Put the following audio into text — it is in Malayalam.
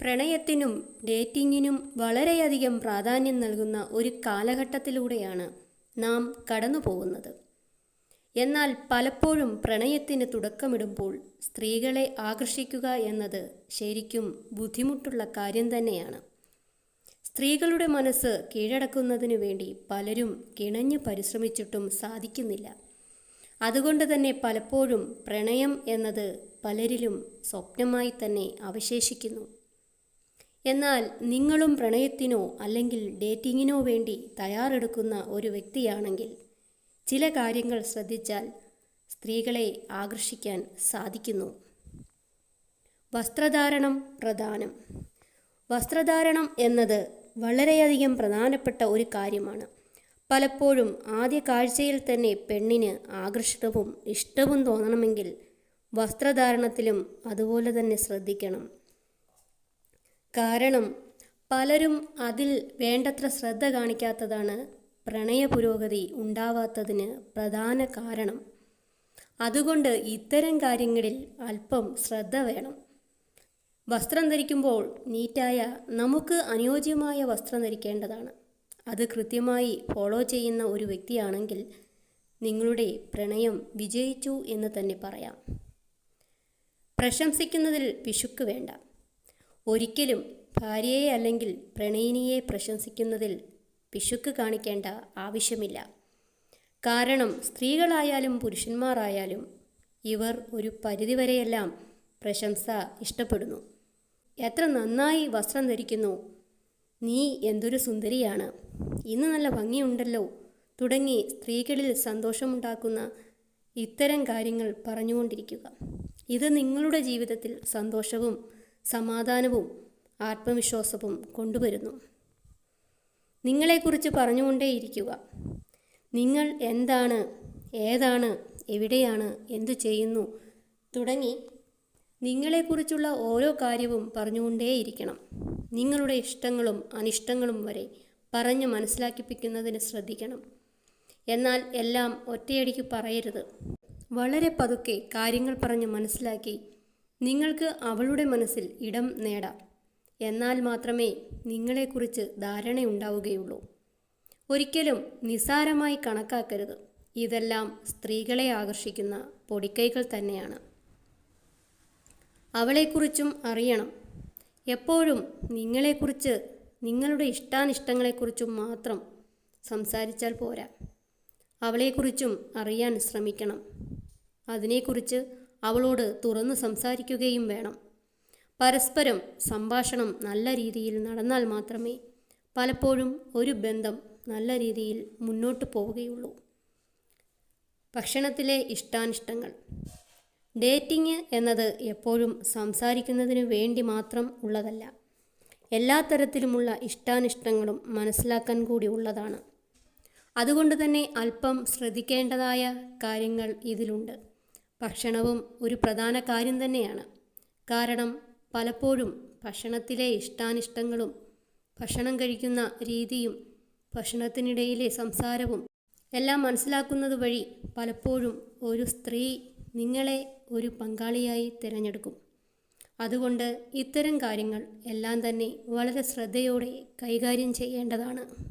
പ്രണയത്തിനും ഡേറ്റിങ്ങിനും വളരെയധികം പ്രാധാന്യം നൽകുന്ന ഒരു കാലഘട്ടത്തിലൂടെയാണ് നാം കടന്നു പോകുന്നത് എന്നാൽ പലപ്പോഴും പ്രണയത്തിന് തുടക്കമിടുമ്പോൾ സ്ത്രീകളെ ആകർഷിക്കുക എന്നത് ശരിക്കും ബുദ്ധിമുട്ടുള്ള കാര്യം തന്നെയാണ്. സ്ത്രീകളുടെ മനസ്സ് കീഴടക്കുന്നതിനു വേണ്ടി പലരും കിണഞ്ഞു പരിശ്രമിച്ചിട്ടും സാധിക്കുന്നില്ല. അതുകൊണ്ട് തന്നെ പലപ്പോഴും പ്രണയം എന്നത് പലരിലും സ്വപ്നമായി തന്നെ അവശേഷിക്കുന്നു. എന്നാൽ നിങ്ങളും പ്രണയത്തിനോ അല്ലെങ്കിൽ ഡേറ്റിങ്ങിനോ വേണ്ടി തയ്യാറെടുക്കുന്ന ഒരു വ്യക്തിയാണെങ്കിൽ ചില കാര്യങ്ങൾ ശ്രദ്ധിച്ചാൽ സ്ത്രീകളെ ആകർഷിക്കാൻ സാധിക്കുന്നു. വസ്ത്രധാരണം പ്രധാനം. വസ്ത്രധാരണം എന്നത് വളരെയധികം പ്രധാനപ്പെട്ട ഒരു കാര്യമാണ്. പലപ്പോഴും ആദ്യ കാഴ്ചയിൽ തന്നെ പെണ്ണിന് ആകർഷിതവും ഇഷ്ടവും തോന്നണമെങ്കിൽ വസ്ത്രധാരണത്തിലും അതുപോലെ തന്നെ ശ്രദ്ധിക്കണം. കാരണം പലരും അതിൽ വേണ്ടത്ര ശ്രദ്ധ കാണിക്കാത്തതാണ് പ്രണയ പുരോഗതി ഉണ്ടാവാത്തതിന് പ്രധാന കാരണം. അതുകൊണ്ട് ഇത്തരം കാര്യങ്ങളിൽ അല്പം ശ്രദ്ധ വേണം. വസ്ത്രം ധരിക്കുമ്പോൾ നീറ്റായ നമുക്ക് അനുയോജ്യമായ വസ്ത്രം ധരിക്കേണ്ടതാണ്. അത് കൃത്യമായി ഫോളോ ചെയ്യുന്ന ഒരു വ്യക്തിയാണെങ്കിൽ നിങ്ങളുടെ പ്രണയം വിജയിച്ചു എന്ന് തന്നെ പറയാം. പ്രശംസിക്കുന്നതിൽ പിശുക്ക് വേണ്ട. ഒരിക്കലും ഭാര്യയെ അല്ലെങ്കിൽ പ്രണയിനിയെ പ്രശംസിക്കുന്നതിൽ പിശുക്ക് കാണിക്കേണ്ട ആവശ്യമില്ല. കാരണം സ്ത്രീകളായാലും പുരുഷന്മാരായാലും ഇവർ ഒരു പരിധിവരെയെല്ലാം പ്രശംസ ഇഷ്ടപ്പെടുന്നു. എത്ര നന്നായി വസ്ത്രം ധരിക്കുന്നു. നീ എന്തൊരു സുന്ദരിയാണ്. ഇന്ന് നല്ല ഭംഗിയുണ്ടല്ലോ. തുടങ്ങി സ്ത്രീകളിൽ സന്തോഷമുണ്ടാക്കുന്ന ഇത്തരം കാര്യങ്ങൾ പറഞ്ഞുകൊണ്ടിരിക്കുക. ഇത് നിങ്ങളുടെ ജീവിതത്തിൽ സന്തോഷവും സമാധാനവും ആത്മവിശ്വാസവും കൊണ്ടുവരുന്നു. നിങ്ങളെക്കുറിച്ച് പറഞ്ഞുകൊണ്ടേയിരിക്കുക. നിങ്ങൾ എന്താണ് ഏതാണ് എവിടെയാണ് എന്തു ചെയ്യുന്നു തുടങ്ങി നിങ്ങളെക്കുറിച്ചുള്ള ഓരോ കാര്യവും പറഞ്ഞുകൊണ്ടേയിരിക്കണം. നിങ്ങളുടെ ഇഷ്ടങ്ങളും അനിഷ്ടങ്ങളും വരെ പറഞ്ഞ് മനസ്സിലാക്കിപ്പിക്കുന്നതിന് ശ്രദ്ധിക്കണം. എന്നാൽ എല്ലാം ഒറ്റയടിക്ക് പറയരുത്. വളരെ പതുക്കെ കാര്യങ്ങൾ പറഞ്ഞ് മനസ്സിലാക്കി നിങ്ങൾക്ക് അവളുടെ മനസ്സിൽ ഇടം നേടാം. എന്നാൽ മാത്രമേ നിങ്ങളെക്കുറിച്ച് ധാരണയുണ്ടാവുകയുള്ളൂ. ഒരിക്കലും നിസാരമായി കണക്കാക്കരുത്. ഇതെല്ലാം സ്ത്രീകളെ ആകർഷിക്കുന്ന പൊടിക്കൈകൾ തന്നെയാണ്. അവളെക്കുറിച്ചും അറിയണം. എപ്പോഴും നിങ്ങളെക്കുറിച്ച് നിങ്ങളുടെ ഇഷ്ടാനിഷ്ടങ്ങളെക്കുറിച്ചും മാത്രം സംസാരിച്ചാൽ പോരാ. അവളെക്കുറിച്ചും അറിയാൻ ശ്രമിക്കണം. അതിനെക്കുറിച്ച് അവളോട് തുറന്ന് സംസാരിക്കുകയും വേണം. പരസ്പരം സംഭാഷണം നല്ല രീതിയിൽ നടന്നാൽ മാത്രമേ പലപ്പോഴും ഒരു ബന്ധം നല്ല രീതിയിൽ മുന്നോട്ട് പോവുകയുള്ളൂ. ഭക്ഷണത്തിലെ ഇഷ്ടാനിഷ്ടങ്ങൾ. ഡേറ്റിംഗ് എന്നത് എപ്പോഴും സംസാരിക്കുന്നതിന് വേണ്ടി മാത്രം ഉള്ളതല്ല. എല്ലാ തരത്തിലുമുള്ള ഇഷ്ടാനിഷ്ടങ്ങളും മനസ്സിലാക്കാൻ കൂടി ഉള്ളതാണ്. അതുകൊണ്ട് തന്നെ അല്പം ശ്രദ്ധിക്കേണ്ടതായ കാര്യങ്ങൾ ഇതിലുണ്ട്. ഭക്ഷണവും ഒരു പ്രധാന കാര്യം തന്നെയാണ്. കാരണം പലപ്പോഴും ഭക്ഷണത്തിലെ ഇഷ്ടാനിഷ്ടങ്ങളും ഭക്ഷണം കഴിക്കുന്ന രീതിയും ഭക്ഷണത്തിനിടയിലെ സംസാരവും എല്ലാം മനസ്സിലാക്കുന്നത് വഴി പലപ്പോഴും ഒരു സ്ത്രീ നിങ്ങളെ ഒരു പങ്കാളിയായി തിരഞ്ഞെടുക്കും. അതുകൊണ്ട് ഇത്തരം കാര്യങ്ങൾ എല്ലാം തന്നെ വളരെ ശ്രദ്ധയോടെ കൈകാര്യം ചെയ്യേണ്ടതാണ്.